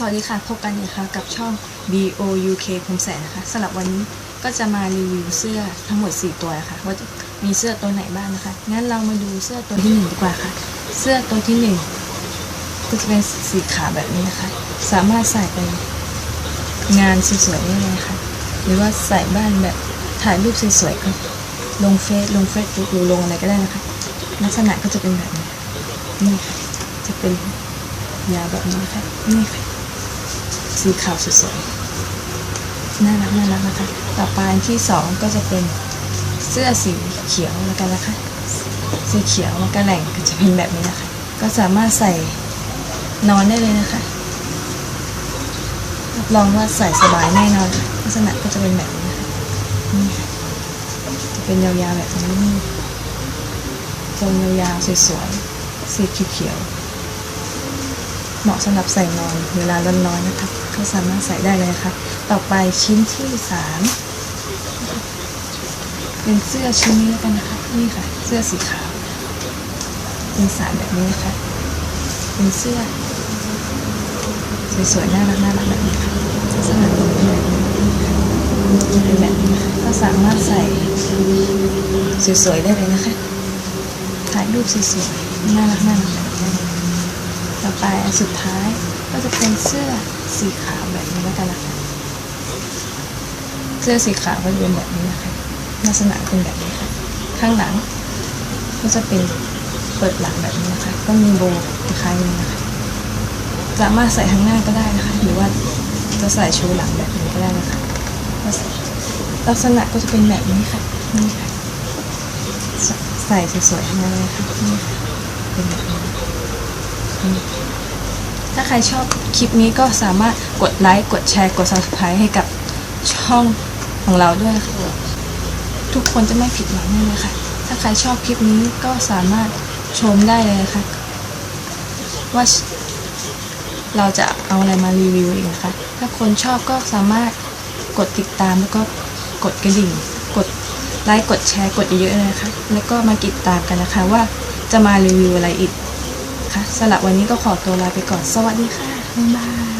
สวัสดีค่ะ พบกันอีกครั้งกับช่อง BOUK คมแสนนะคะสำหรับวันนี้ก็จะมารีวิวเสื้อทั้งหมด 4 ตัวนะคะว่ามีเสื้อตัวไหนบ้างนะคะ งั้นเรามาดูเสื้อตัวที่ 1 ดีกว่าค่ะ เสื้อตัวที่ 1 ก็จะเป็นสีขาวแบบนี้นะคะ สามารถใส่ไปงานสวยๆได้เลยนะคะหรือว่าใส่บ้านแบบถ่ายรูปสวยๆก็ลงเฟซลงเฟซบุ๊กหรือลงอะไรก็ได้นะคะ ลักษณะก็จะเป็นแบบนี้นี่ค่ะจะเป็นยาวแบบนี้ค่ะนี่ค่ะ สีขาวสวยๆน่ารักน่ารักนะคะ ต่อไปอันที่สองก็จะเป็นเสื้อสีเขียวแล้วกันนะคะสีเขียวแล้วก็แหล่งก็จะเป็นแบบนี้นะคะ ก็สามารถใส่นอนได้เลยนะคะรับรองว่าใส่สบายแน่นอนลักษณะก็จะเป็นแบบนี้นะคะนี่ะจะเป็นยาวๆแบบนี้นี่ทรงยาวๆสวยๆสีเขียวๆเหมาะสำหรับใส่นอนเวลาร้อนๆนะคะ ก็สามารถใส่ได้เลยนะคะต่อไปชิ้นที่สามเป็นเสื้อชิ้นนี้แล้วกันนะคะนี่ค่ะ เสื้อสีขาว เป็นสารแบบนี้นะคะเป็นเสื้อสวยๆน่ารักน่ารักแบบนี้ค่ะลักษณะเป็นแบบนี้เป็นแบบนี้นะคะก็สามารถใส่สวยๆได้เลยนะคะถ่ายรูปสวยๆน่ารักน่ารักแบบนี้ต่อไปสุดท้ายก็จะเป็นเสื้อ สีขาวแบบนี้แล้วกันนะคะ เสื้อสีขาวก็จะเป็นแบบนี้นะคะ ลักษณะเป็นแบบนี้ค่ะ ข้างหลัง ก็จะเป็นเปิดหลังแบบนี้นะคะ ก็มีโบคล้ายๆนี้นะคะ สามารถใส่ข้างหน้าก็ได้นะคะ หรือว่าจะใส่ชูหลังแบบนี้ก็ได้นะคะ ลักษณะก็จะเป็นแบบนี้ค่ะ นี่ค่ะ ใส่สวยๆทั้งนั้นเลยค่ะนี่ค่ะเป็นแบบนี้ ถ้าใครชอบคลิปนี้ก็สามารถกดไลค์กดแชร์กด subscribe ให้กับช่องของเราด้วยค่ะทุกคนจะไม่ผิดหวังแน่เลยค่ะ ถ้าใครชอบคลิปนี้ก็สามารถชมได้เลยนะคะว่าเราจะเอาอะไรมารีวิวอีกนะคะ ถ้าคนชอบก็สามารถกดติดตามแล้วก็กดกระดิ่ง กดไลค์ กดแชร์ กดเยอะๆเลยนะคะ แล้วก็มาติดตามกันนะคะว่าจะมารีวิวอะไรอีก คะสำหรับวันนี้ก็ขอตัวลาไปก่อน สวัสดีค่ะ บ๊ายบาย